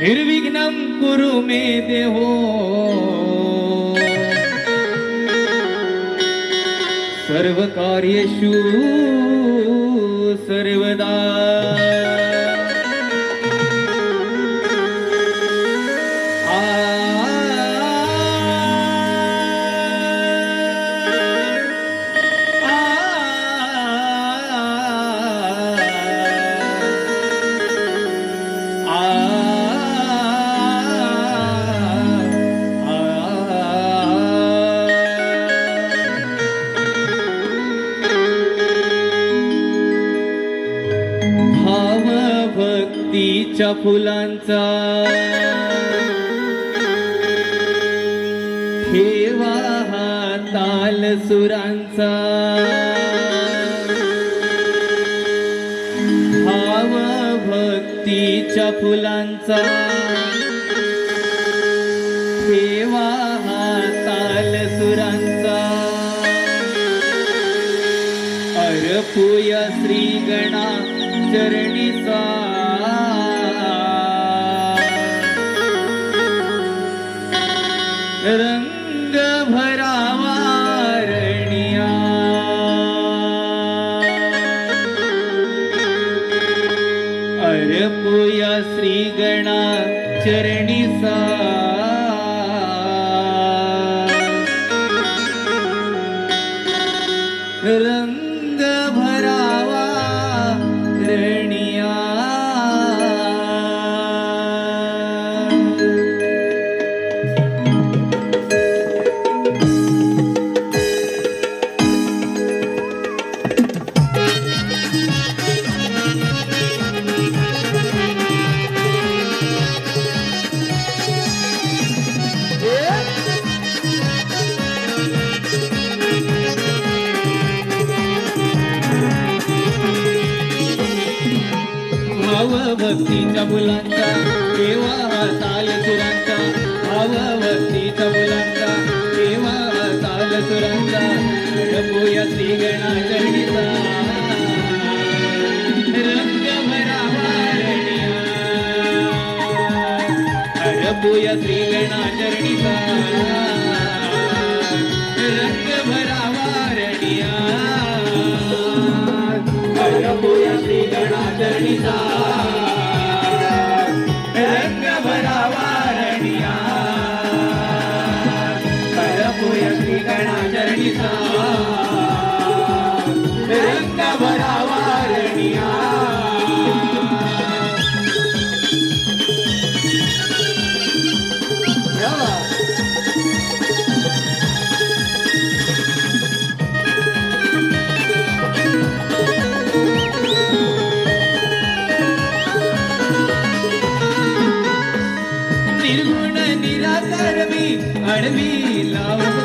निर्विघ्नं कुरु मे देहो। सर्वकार्येषु सर्वदा तुमच्या फुलांचा. ठेवा हा ताल सुरांचा. भाव भक्तीच्या फुलांचा. ठेवा हा ताल सुरांचा. अर्पूया श्री गणा चरणीचा रंग भरावा रणिया श्रीगणा श्री गणा मुलांचा देवा ताल सुरांचा भाव भक्तीच्या मुलांचा देवा ताल सुरांचा रंगूया श्री गणा चरणीचा रंग भरावा रणिया रंगोया. श्री गणा रंग भरावा रणिया रंगोया श्री गणा निर्गुण निराकार मी अडवी लाव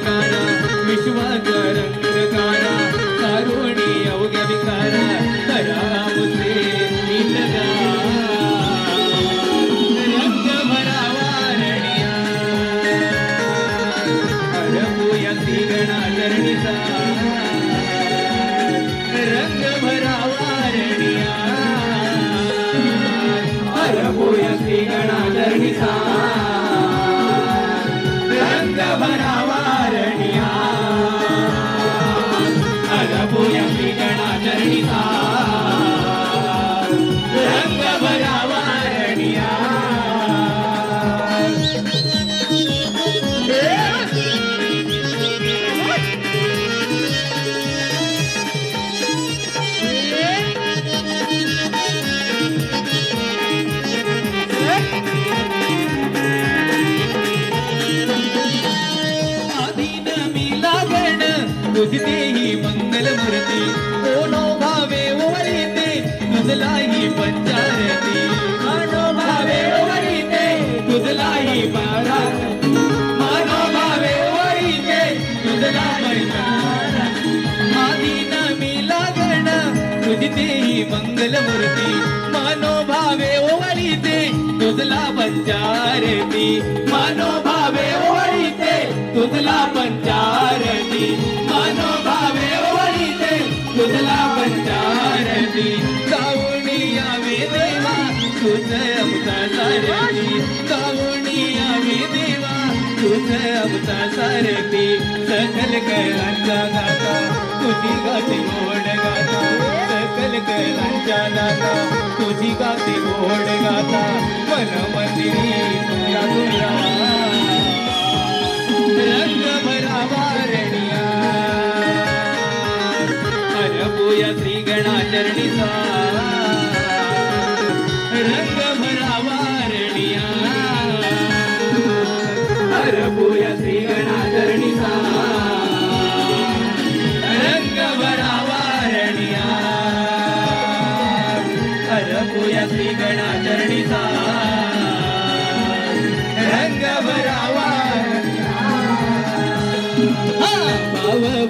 विकारा विश्वास रंगकारा सारोणी अवघ्या विकारा करा मुझे नीतगा रंग भरावा रणिया रंगोया रंग भरावा रणिया तुझते ही मंगलमूर्ती ओनो भावे ओवळीते तुझलाही पंचारती. मानो भावे ओवळीते तुझलाही बारा मानो भावे ओवळीते तुझला पंचारती. आधीन मी लागण तुझतेही मंगलमूर्ती मानो भावे ओवळीते तुझला पंचारती. मानो भावे ओवळीते तुझला पंचार तुझ अमता सारथी सकल कैलांचा गाता तुझी गाती गोड गाता. सकल कैलांचा दाता. तुझी गाती गोड गाता. मन मंदिरी तुझ्या तुझ्या रंग भरावा रडिया अरबुया श्री गणाचरणीचा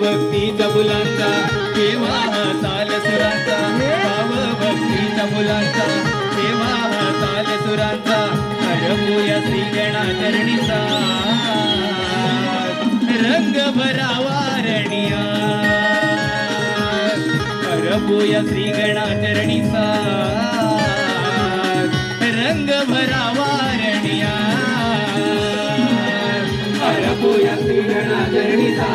भक्तीचा मुलांचा केव्हा ताल सुरांचा. भाव भक्तीचा मुलांचा केव्हा ताल सुरांचा हरपूया श्री गणाचरणीचा रंग भरावा रणिया हरपूया श्री गणाचरणीचा रंग भरावा रणिया हरपूया श्री गणाचरणीचा